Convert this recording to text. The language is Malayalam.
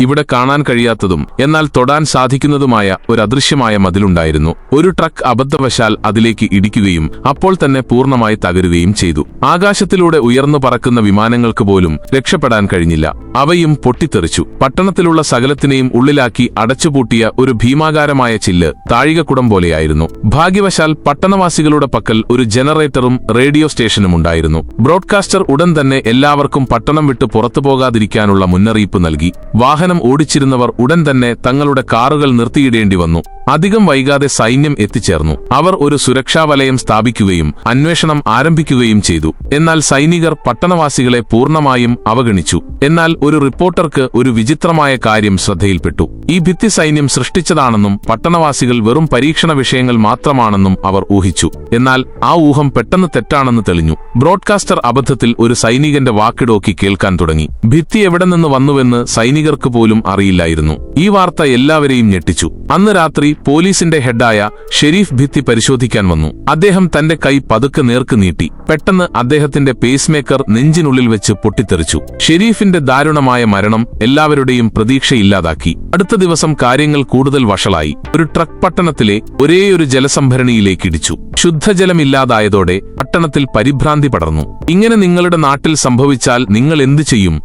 ഇവിടെ കാണാൻ കഴിയാത്തതും എന്നാൽ തൊടാൻ സാധിക്കുന്നതുമായ ഒരു അദൃശ്യമായ മതിലുണ്ടായിരുന്നു. ഒരു ട്രക്ക് അബദ്ധവശാൽ അതിലേക്ക് ഇടിക്കുകയും അപ്പോൾ തന്നെ പൂർണമായി തകരുകയും ചെയ്തു. ആകാശത്തിലൂടെ ഉയർന്നു പറക്കുന്ന വിമാനങ്ങൾക്ക് പോലും രക്ഷപ്പെടാൻ കഴിഞ്ഞില്ല. അവയും പൊട്ടിത്തെറിച്ചു. പട്ടണത്തിലുള്ള സകലത്തിനെയും ഉള്ളിലാക്കി അടച്ചുപൂട്ടിയ ഒരു ഭീമാകാരമായ ചില്ല് താഴികക്കുടം പോലെയായിരുന്നു. ഭാഗ്യവശാൽ പട്ടണവാസികളുടെ പക്കൽ ഒരു ജനറേറ്ററും റേഡിയോ സ്റ്റേഷനും ഉണ്ടായിരുന്നു. ബ്രോഡ്കാസ്റ്റർ ഉടൻ തന്നെ എല്ലാവർക്കും പട്ടണം വിട്ട് പുറത്തു പോകാതിരിക്കാനുള്ള മുന്നറിയിപ്പ് നൽകി. വാഹനം ഓടിച്ചിരുന്നവർ ഉടൻ തന്നെ തങ്ങളുടെ കാറുകൾ നിർത്തിയിടേണ്ടി വന്നു. അധികം വൈകാതെ സൈന്യം എത്തിച്ചേർന്നു. അവർ ഒരു സുരക്ഷാ വലയം സ്ഥാപിക്കുകയും അന്വേഷണം ആരംഭിക്കുകയും ചെയ്തു. എന്നാൽ സൈനികർ പട്ടണവാസികളെ പൂർണമായും അവഗണിച്ചു. എന്നാൽ ഒരു റിപ്പോർട്ടർക്ക് ഒരു വിചിത്രമായ കാര്യം ശ്രദ്ധയിൽപ്പെട്ടു. ഈ ഭിത്തി സൈന്യം സൃഷ്ടിച്ചതാണെന്നും പട്ടണവാസികൾ വെറും പരീക്ഷണ വിഷയങ്ങൾ മാത്രമാണെന്നും അവർ ഊഹിച്ചു. എന്നാൽ ആ ഊഹം പെട്ടെന്ന് തെറ്റാണെന്ന് തെളിഞ്ഞു. ബ്രോഡ്കാസ്റ്റർ അബദ്ധത്തിൽ ഒരു സൈനികന്റെ വാക്കിടോക്കി കേൾക്കാൻ തുടങ്ങി. ഭിത്തി എവിടെ നിന്ന് വന്നുവെന്ന് സൈനികർക്ക് പോലും അറിയില്ലായിരുന്നു. ഈ വാർത്ത എല്ലാവരെയും ഞെട്ടിച്ചു. അന്ന് രാത്രി പോലീസിന്റെ ഹെഡായ ഷെരീഫ് ഭിത്തി പരിശോധിക്കാൻ വന്നു. അദ്ദേഹം തന്റെ കൈ പതുക്കെ നേർക്ക് നീട്ടി. പെട്ടെന്ന് അദ്ദേഹത്തിന്റെ പേസ്മേക്കർ നെഞ്ചിനുള്ളിൽ വെച്ച് പൊട്ടിത്തെറിച്ചു. ഷെരീഫിന്റെ ദാരുണമായ മരണം എല്ലാവരുടെയും പ്രതീക്ഷയില്ലാതാക്കി. അടുത്ത ദിവസം കാര്യങ്ങൾ കൂടുതൽ വഷളായി. ഒരു ട്രക്ക് പട്ടണത്തിലെ ഒരേയൊരു ജലസംഭരണിയിലേക്ക് ഇടിച്ചു. ശുദ്ധജലമില്ലാതായതോടെ പട്ടണത്തിൽ പരിഭ്രാന്തി പടർന്നു. ഇങ്ങനെ നിങ്ങളുടെ നാട്ടിൽ സംഭവിച്ചാൽ നിങ്ങൾ എന്തു ചെയ്യും?